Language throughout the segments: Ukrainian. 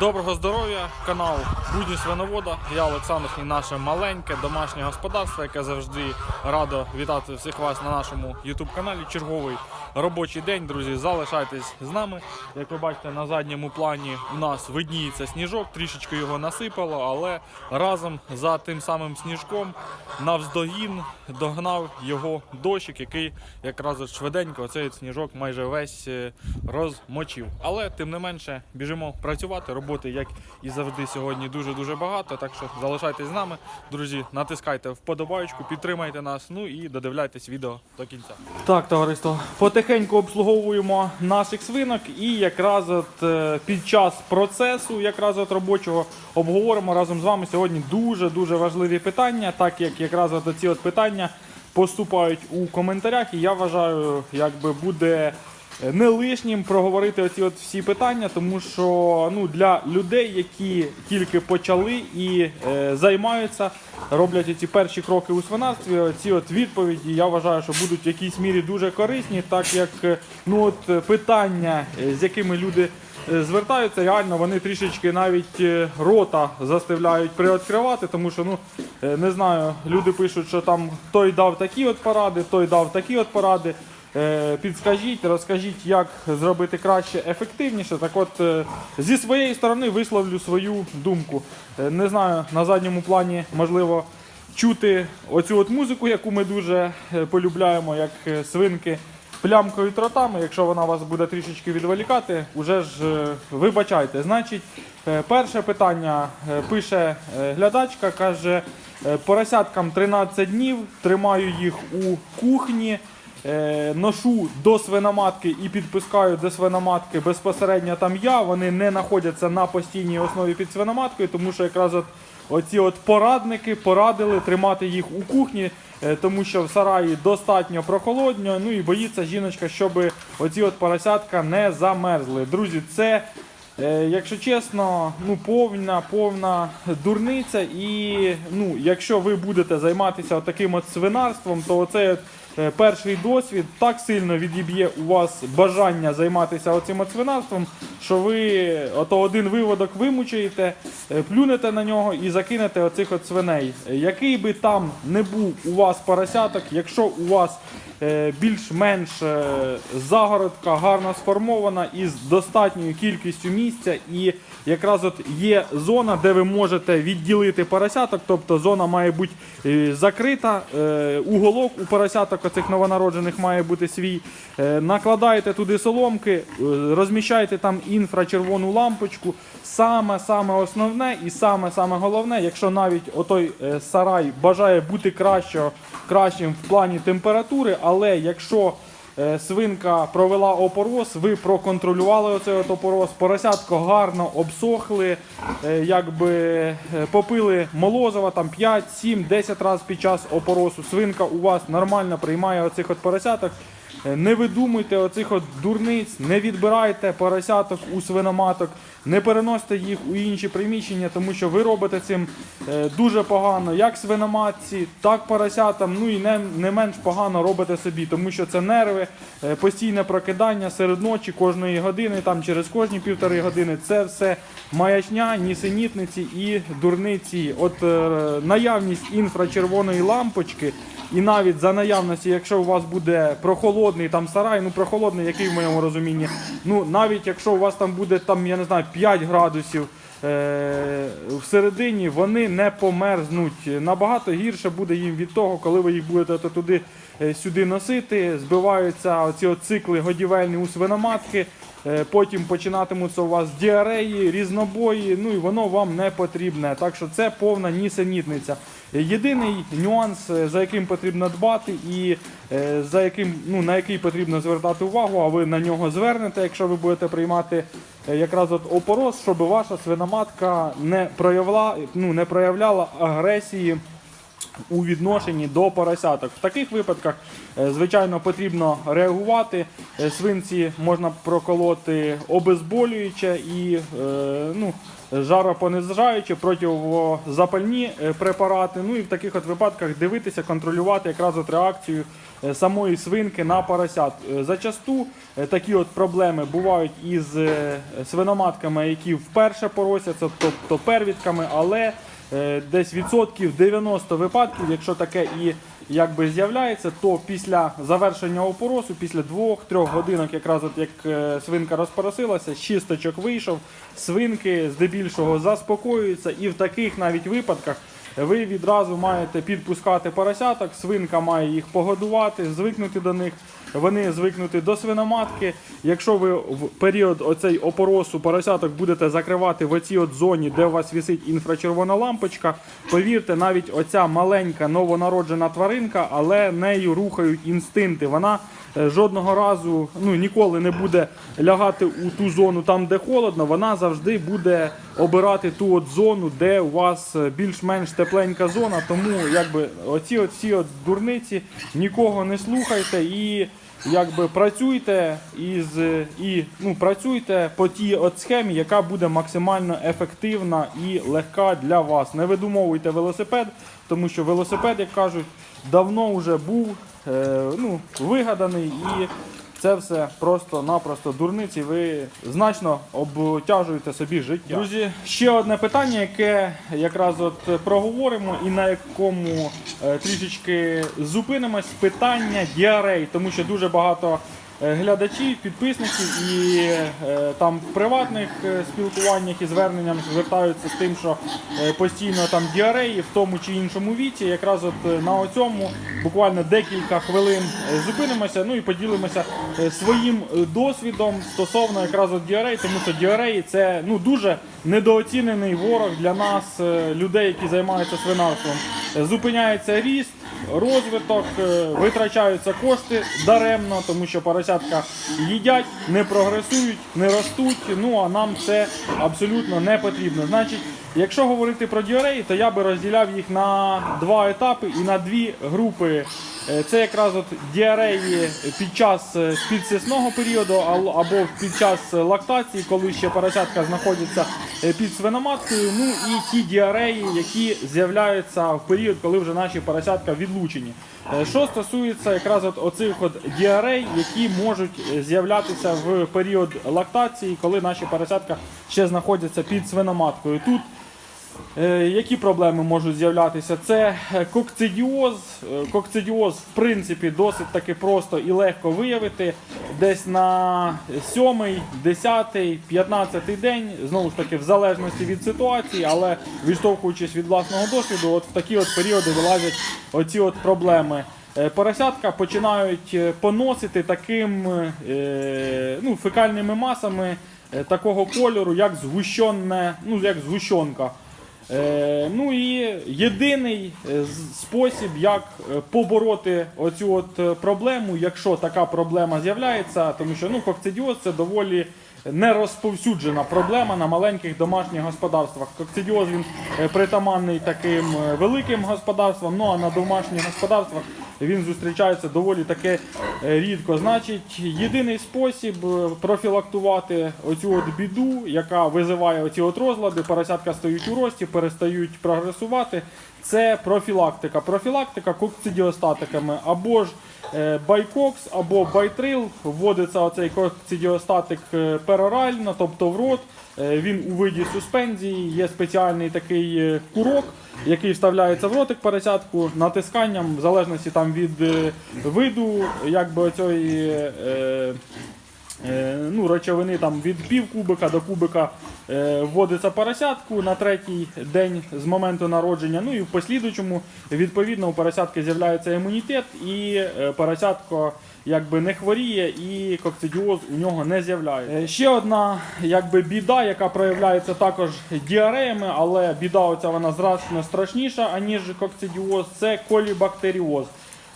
Доброго здоров'я, канал Будні Свиновода. Я Олександр і наше маленьке домашнє господарство, яке завжди радо вітати всіх вас на нашому YouTube каналі. Черговий робочий день, друзі. Залишайтесь з нами. Як ви бачите, на задньому плані у нас видніється сніжок, трішечки його насипало, але разом за тим самим сніжком навздогін догнав його дощик, який якраз швиденько оцей сніжок майже весь е, розмочив. Але тим не менше біжимо працювати. Роботи, як і завжди, сьогодні дуже дуже багато. Так що залишайтесь з нами, друзі. Натискайте вподобайку, підтримайте нас. Ну і додивляйтесь відео до кінця. Так, товариство, потихеньку обслуговуємо наших свинок, і якраз от е, під час процесу, якраз от робочого, обговоримо разом з вами сьогодні дуже дуже важливі питання, так як якраз от ці от питання поступають у коментарях, і я вважаю, якби буде не лишнім проговорити оці от всі питання, тому що ну, для людей, які тільки почали і е, займаються, роблять ці перші кроки у свинарстві, ці от відповіді, я вважаю, що будуть в якійсь мірі дуже корисні, так як е, ну, от, питання, е, з якими люди е, звертаються, реально вони трішечки навіть рота заставляють приоткривати, тому що ну не знаю, люди пишуть, що там той дав такі от поради, той дав такі от поради. Е, Підскажіть, розкажіть, як зробити краще, ефективніше. Так от е, зі своєї сторони висловлю свою думку. Е, Не знаю, на задньому плані можливо чути оцю от музику, яку ми дуже полюбляємо, як свинки плямкою тротами. Якщо вона вас буде трішечки відволікати, уже ж вибачайте. Значить, перше питання пише глядачка, каже, поросяткам 13 днів, тримаю їх у кухні. Е, ношу до свиноматки і підпускаю до свиноматки безпосередньо там я. Вони не знаходяться на постійній основі під свиноматкою, тому що якраз от оці от порадники порадили тримати їх у кухні, е, тому що в сараї достатньо прохолодньо. Ну і боїться жіночка, щоб оці от поросятка не замерзли. Друзі, це. Е, Якщо чесно, ну повна, повна дурниця. І ну, якщо ви будете займатися таким от свинарством, то оцей перший досвід так сильно відіб'є у вас бажання займатися оцим оцвинарством, що ви ото один виводок вимучаєте, е, плюнете на нього і закинете оцих от свиней. Е, Який би там не був у вас поросяток, якщо у вас е, більш-менш е, загородка гарно сформована із достатньою кількістю місця, і якраз от є зона, де ви можете відділити поросяток, тобто зона має бути е, закрита, е, уголок у поросяток оцих новонароджених має бути свій. Е, Накладаєте туди соломки, е, розміщаєте там інфрачервону лампочку. Саме саме основне і саме саме головне, якщо навіть отой е, сарай бажає бути кращого, кращим в плані температури, але якщо е, свинка провела опороз, ви проконтролювали оцей от опороз, поросятко гарно обсохли, е, якби е, попили молозова там 5, 7, 10 разів під час опоросу. Свинка у вас нормально приймає оцих от поросяток. Е, Не видумуйте оцих от дурниць, не відбирайте поросяток у свиноматок, не переносьте їх у інші приміщення, тому що ви робите цим е, дуже погано, як свиноматці, так поросятам. Ну і не, не менш погано робите собі, тому що це нерви, е, постійне прокидання серед ночі кожної години, там через кожні півтори години. Це все маячня, нісенітниці і дурниці. От наявність інфрачервоної лампочки. І навіть за наявності, якщо у вас буде прохолодний там сарай, ну прохолодний, який в моєму розумінні, ну навіть якщо у вас там буде там, я не знаю, 5 градусів е- всередині, вони не померзнуть. Набагато гірше буде їм від того, коли ви їх будете туди е, носити, збиваються оці от цикли годівельні у свиноматки. Е, Потім починатимуться у вас діареї, різнобої, ну і воно вам не потрібне. Так що це повна нісенітниця. Єдиний нюанс, е, за яким потрібно дбати, і е, за яким, ну, на який потрібно звертати увагу, а ви на нього звернете, якщо ви будете приймати якраз от опорос, щоб ваша свиноматка не проявила, ну, не проявляла агресії у відношенні до поросяток. В таких випадках, е, звичайно, потрібно реагувати. Е, Свинці можна проколоти обезболююче і е, ну, жаропонижаюче, противозапальні препарати. Ну і в таких от випадках дивитися, контролювати якраз от реакцію самої свинки на поросят. Зачасту такі от проблеми бувають із свиноматками, які вперше поросяться, тобто первітками, але десь відсотків 90 випадків, якщо таке і якби з'являється, то після завершення опоросу, після 2-3 годинок, якраз от як е, свинка розпоросилася, чисточок вийшов, свинки здебільшого заспокоюються, і в таких навіть випадках ви відразу маєте підпускати поросяток, свинка має їх погодувати, звикнути до них. Вони звикнути до свиноматки. Якщо ви в період оцей опоросу поросяток будете закривати в оцій от зоні, де у вас висить інфрачервона лампочка, повірте, навіть оця маленька новонароджена тваринка, але нею рухають інстинкти. Вона жодного разу ну, ніколи не буде лягати у ту зону там, де холодно. Вона завжди буде обирати ту от зону, де у вас е, більш-менш тепленька зона. Тому якби оці от всі от дурниці нікого не слухайте і якби працюйте із і ну працюйте по тій от схемі, яка буде максимально ефективна і легка для вас. Не видумовуйте велосипед, тому що велосипед, як кажуть, давно вже був е, ну, вигаданий і. Це все просто-напросто дурниці. Ви значно обтяжуєте собі життя. Друзі, ще одне питання, яке якраз от проговоримо, і на якому е, трішечки зупинимось. Питання діарей, тому що дуже багато е, глядачів, підписників і е, там в приватних е, спілкуваннях і зверненням звертаються з тим, що е, постійно там діареї в тому чи іншому віці. Якраз от е, на оцьому буквально декілька хвилин е, зупинимося, ну і поділимося е, своїм е, досвідом стосовно якраз от діарей, тому що діареї це ну дуже недооцінений ворог для нас, е, людей, які займаються свинарством. Е, Зупиняється ріст, розвиток, е, витрачаються кошти даремно, тому що поросятка їдять, не прогресують, не ростуть. Ну а нам це абсолютно не потрібно. Значить, якщо говорити про діареї, то я би розділяв їх на два етапи і на дві групи. Е, Це якраз от діареї під час е, підсисного періоду або під час лактації, коли ще поросятка знаходиться е, під свиноматкою. Ну і ті діареї, які з'являються в період, коли вже наші поросятка відлучені. Що стосується якраз от оцих от діарей, які можуть з'являтися в період лактації, коли наші поросятка ще знаходяться під свиноматкою. Тут Які проблеми можуть з'являтися? Це е, кокцидіоз. Е, Кокцидіоз, в принципі, досить таки просто і легко виявити. Десь на 7, 10, 15 день, знову ж таки, в залежності від ситуації, але відштовхуючись від власного досвіду, от в такі от періоди вилазять оці от проблеми. Е, Поросятка починають е, поносити таким е, ну, фекальними масами е, такого кольору, як згущенне, ну, як згущенка. Е, ну і єдиний е, спосіб, як е, побороти оцю от проблему, якщо така проблема з'являється, тому що ну, кокцидіоз це доволі нерозповсюджена проблема на маленьких домашніх господарствах. Кокцидіоз він притаманний таким великим господарствам, ну а на домашніх господарствах він зустрічається доволі таке рідко. Значить, єдиний спосіб е, профілактувати оцю от біду, яка визиває оці от розлади, поросятка стають у рості, перестають прогресувати. Це профілактика. Профілактика кокцидіостатиками або ж е, байкокс, або байтрил. Вводиться оцей кокцидіостатик е, перорально, тобто в рот. Е, Він у виді суспензії, є спеціальний такий курок, який вставляється в ротик поросятку натисканням, в залежності там від виду, якби оцієї. Е, ну, речовини там від пів кубика до кубика е, вводиться поросятку на третій день з моменту народження. Ну і в послідуючому, відповідно, у поросятки з'являється імунітет, і е, поросятко якби не хворіє, і кокцидіоз у нього не з'являється. Ще одна якби біда, яка проявляється також діареями, але біда оця вона значно страшніша, аніж кокцидіоз, це колібактеріоз.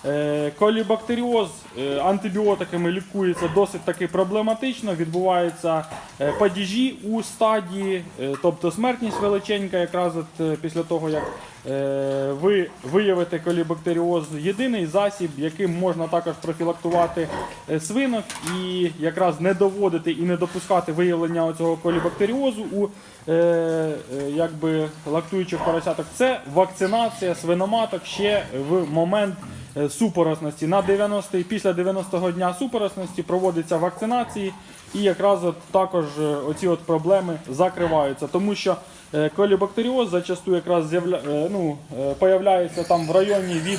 Е, Колібактеріоз е, антибіотиками лікується досить таки проблематично. Відбуваються е, падіжі у стадії, тобто смертність величенька, якраз от після того, як ви виявите колібактеріоз. Єдиний засіб, яким можна також профілактувати свинок і якраз не доводити і не допускати виявлення цього колібактеріозу у якби лактуючих поросяток, це вакцинація свиноматок ще в момент супоросності. На 90 після 90-го дня супоросності проводиться вакцинації, і якраз от також е, оці от проблеми закриваються, тому що е, колібактеріоз зачасту якраз з'явля... е, ну, е, появляється там в районі від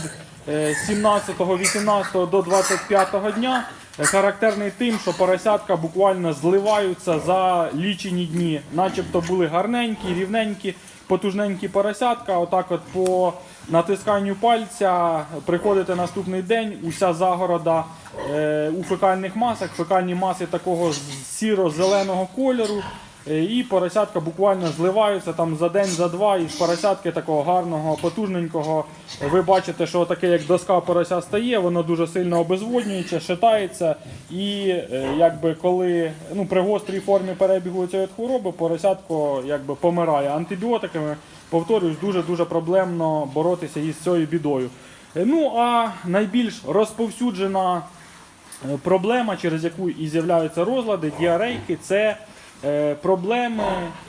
е, 17-18 до 25 дня. Е, Характерний тим, що поросятка буквально зливаються за лічені дні, начебто були гарненькі, рівненькі, потужненькі поросятка. Отак, от по натисканню пальця приходите наступний день, уся загорода е, у фекальних масах, фекальні маси такого сіро-зеленого кольору. Е, І поросятка буквально зливаються там за день, за два, і з поросятки такого гарного, потужненького. Ви бачите, що таке як доска порося стає, воно дуже сильно обезводнюється, шатається. І е, якби коли ну, при гострій формі перебігу цієї хвороби поросятко якби помирає антибіотиками. Повторюсь, дуже-дуже проблемно боротися із цією бідою. Е, Ну а найбільш розповсюджена Е, Проблема, через яку і з'являються розлади, діарейки, це проблеми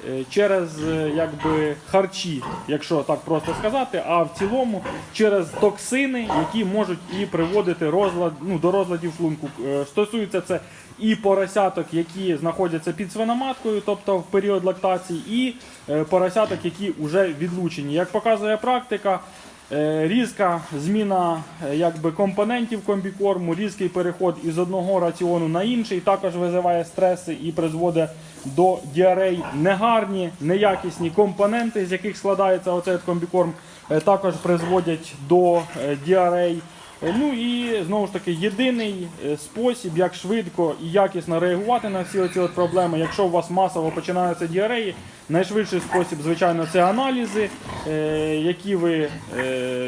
е, через е, якби, харчі, якщо так просто сказати, а в цілому через токсини, які можуть і приводити розлад, ну, до розладів шлунку. Е, Стосується це і поросяток, які знаходяться під свиноматкою, тобто в період лактації, і е, поросяток, які вже відлучені. Як показує практика, Е, Різка зміна е, якби, компонентів комбікорму, різкий переход із одного раціону на інший також визиває стреси і призводить до діарей. Негарні, неякісні компоненти, з яких складається оцей комбікорм, е, також призводять до е, діарей. Е, Ну і знову ж таки єдиний е, спосіб, як швидко і якісно реагувати на всі от проблеми, якщо у вас масово починаються діареї, найшвидший спосіб, звичайно, це аналізи, е, які ви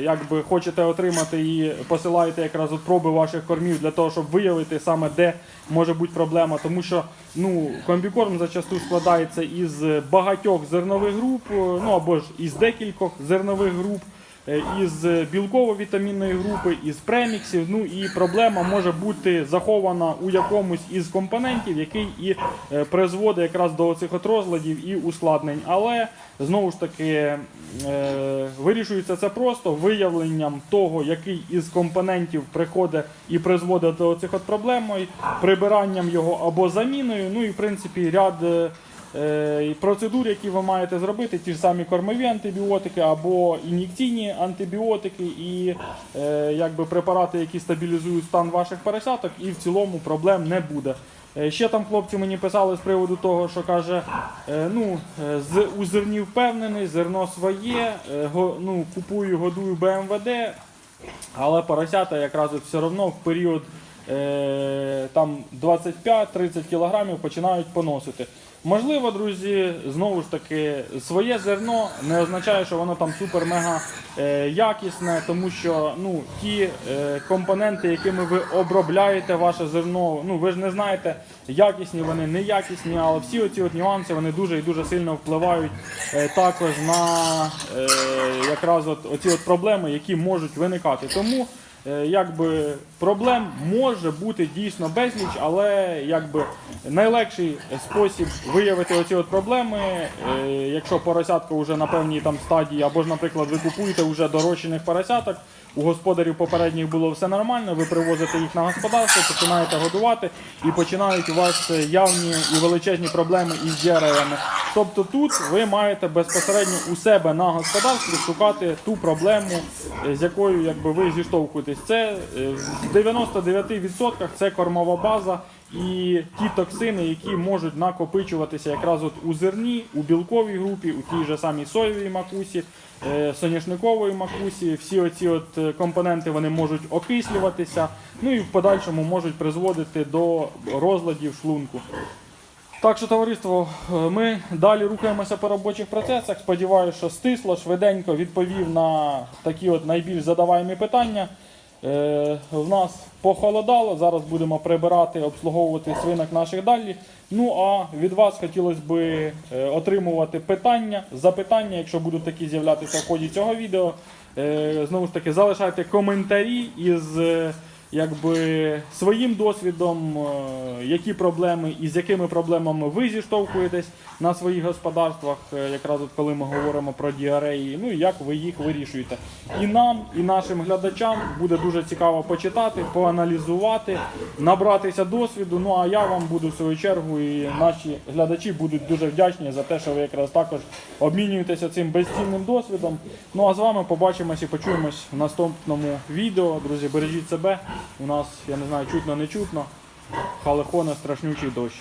якби хочете отримати і посилаєте якраз от проби ваших кормів для того, щоб виявити саме де може бути проблема. Тому що ну, комбікорм зачасту складається із багатьох зернових груп, ну або ж із декількох зернових груп із білково-вітамінної групи, із преміксів. Ну і проблема може бути захована у якомусь із компонентів, який і е, призводить якраз до цих от розладів і ускладнень. Але знову ж таки е, вирішується це просто виявленням того, який із компонентів приходить і призводить до цих от проблем, прибиранням його або заміною. Ну і в принципі ряд. Е, процедур, які ви маєте зробити, ті ж самі кормові антибіотики або ін'єкційні антибіотики, і е, якби препарати, які стабілізують стан ваших поросяток, і в цілому проблем не буде. Е, Ще там хлопці мені писали з приводу того, що каже, ну з у зерні впевнений, зерно своє, го- ну, купую, годую БМВД, але поросята якраз все одно в період там 25-30 кілограмів починають поносити. Можливо, друзі, знову ж таки, своє зерно не означає, що воно там супер-мега е, якісне, тому що ну, ті е, компоненти, якими ви обробляєте ваше зерно, ну ви ж не знаєте, якісні вони, неякісні, але всі оці от нюанси вони дуже і дуже сильно впливають е, також на е, якраз от, оці от проблеми, які можуть виникати. Тому Е, якби проблем може бути дійсно безліч, але якби найлегший спосіб виявити оці от проблеми, е, якщо поросятка вже на певній там стадії, або ж, наприклад, ви купуєте вже дорощених поросяток. У господарів попередніх було все нормально, ви привозите їх на господарство, починаєте годувати і починають у вас явні і величезні проблеми із діареями. Тобто тут ви маєте безпосередньо у себе на господарстві шукати ту проблему, е, з якою якби, ви зіштовхуєтесь. Це е, в 99% це кормова база і ті токсини, які можуть накопичуватися якраз от у зерні, у білковій групі, у тій же самій соєвій макусі, е, соняшникової макусі. Всі оці от е, компоненти вони можуть окислюватися, ну і в подальшому можуть призводити до розладів шлунку. Так що, товариство, ми далі рухаємося по робочих процесах. Сподіваюся, що стисло, швиденько відповів на такі от найбільш задаваємі питання. Е, в нас похолодало, зараз будемо прибирати, обслуговувати свинок наших далі. Ну а від вас хотілося б е, отримувати питання, запитання, якщо будуть такі з'являтися в ході цього відео. Е, знову ж таки, залишайте коментарі із якби, своїм досвідом, е, які проблеми і з якими проблемами ви зіштовхуєтесь на своїх господарствах, е, якраз от коли ми говоримо про діареї, ну і як ви їх вирішуєте. І нам, і нашим глядачам буде дуже цікаво почитати, поаналізувати, набратися досвіду. Ну а я вам буду в свою чергу, і наші глядачі будуть дуже вдячні за те, що ви якраз також обмінюєтеся цим безцінним досвідом. Ну а з вами побачимось і почуємось в наступному відео. Друзі, бережіть себе. У нас, я не знаю, чутно, не чутно. Халихоне страшнючий дощ.